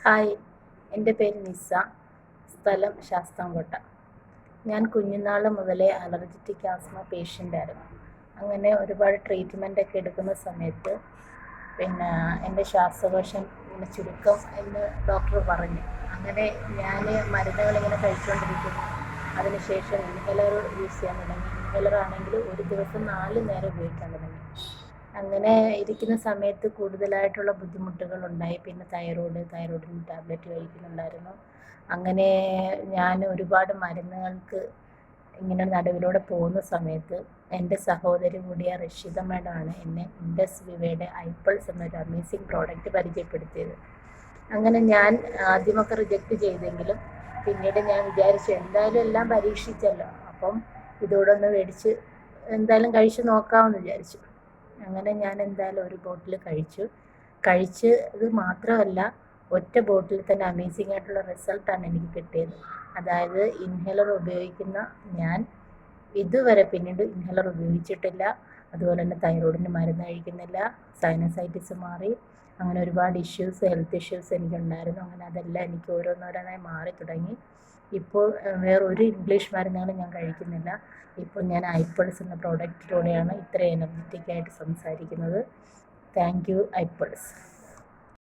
Hi എന്റെ പേര് നിസ. സ്ഥലം ശാസ്താംകോട്ട. ഞാൻ കുഞ്ഞുനാൾ മുതലേ അലർജറ്റിക് ആസ്മ പേഷ്യന്റായിരുന്നു അങ്ങനെ ഒരുപാട് ട്രീറ്റ്മെന്റ് ഒക്കെ എടുക്കുന്ന സമയത്ത് പിന്നെ എന്റെ ശ്വാസകോശം ഇങ്ങനെ ചുരുക്കം എന്ന് ഡോക്ടർ പറഞ്ഞു. അങ്ങനെ ഞാൻ മരുന്നുകളിങ്ങനെ കഴിച്ചുകൊണ്ടിരിക്കുന്നു. അതിനുശേഷം ഇൻഹേലർ യൂസ് ചെയ്യാൻ തുടങ്ങി. ഇൻഹേലർ ആണെങ്കിൽ ഒരു ദിവസം നാല് നേരം ഉപയോഗിക്കാൻ തുടങ്ങി. അങ്ങനെ ഇരിക്കുന്ന സമയത്ത് കൂടുതലായിട്ടുള്ള ബുദ്ധിമുട്ടുകൾ ഉണ്ടായി പിന്നെ തൈറോയ്ഡ് തൈറോയ്ഡിന് ടാബ്ലറ്റ് കഴിക്കുന്നുണ്ടായിരുന്നു. അങ്ങനെ ഞാൻ ഒരുപാട് മരുന്നുകൾക്ക് ഇങ്ങനെ നടുവിലൂടെ പോകുന്ന സമയത്ത് എന്റെ സഹോദരി കൂടിയ റഷിത ആണ് എന്നെ ഇൻഡസ് വിവയുടെ ഐപ്പിൾസ് എന്നൊരു അമേസിങ് പ്രോഡക്റ്റ് പരിചയപ്പെടുത്തിയത്. അങ്ങനെ ഞാൻ ആദ്യമൊക്കെ റിജക്റ്റ് ചെയ്തെങ്കിലും പിന്നീട് ഞാൻ വിചാരിച്ചു എന്തായാലും എല്ലാം പരീക്ഷിച്ചല്ലോ. അപ്പം ഇതോടൊന്ന് മേടിച്ച് എന്തായാലും കഴിച്ച് നോക്കാമെന്ന് വിചാരിച്ചു. അങ്ങനെ ഞാൻ എന്തായാലും ഒരു ബോട്ടിൽ കഴിച്ചു. കഴിച്ച് ഇത് മാത്രമല്ല ഒറ്റ ബോട്ടിൽ തന്നെ അമേസിംഗ് ആയിട്ടുള്ള റിസൾട്ടാണ് എനിക്ക് കിട്ടിയത്. അതായത് ഇൻഹേലർ ഉപയോഗിക്കുന്ന ഞാൻ ഇതുവരെ പിന്നീട് ഇൻഹേലർ ഉപയോഗിച്ചിട്ടില്ല. അതുപോലെ തന്നെ തൈറോയിഡിന് മരുന്ന് കഴിക്കുന്നില്ല സൈനസൈറ്റിസ് മാറി അങ്ങനെ ഒരുപാട് ഇഷ്യൂസ് ഹെൽത്ത് ഇഷ്യൂസ് എനിക്കുണ്ടായിരുന്നു. അങ്ങനെ അതെല്ലാം എനിക്ക് ഓരോന്നോരോന്നായി മാറി തുടങ്ങി. ഇപ്പോൾ വേറെ ഒരു ഇംഗ്ലീഷ് മരുന്നുകളും ഞാൻ കഴിക്കുന്നില്ല. ഇപ്പോൾ ഞാൻ ഐപ്പിൾസ് എന്ന പ്രോഡക്റ്റിലൂടെയാണ് ഇത്ര എനർജറ്റിക് ആയിട്ട് സംസാരിക്കുന്നത്. Thank you ഐപ്പിൾസ്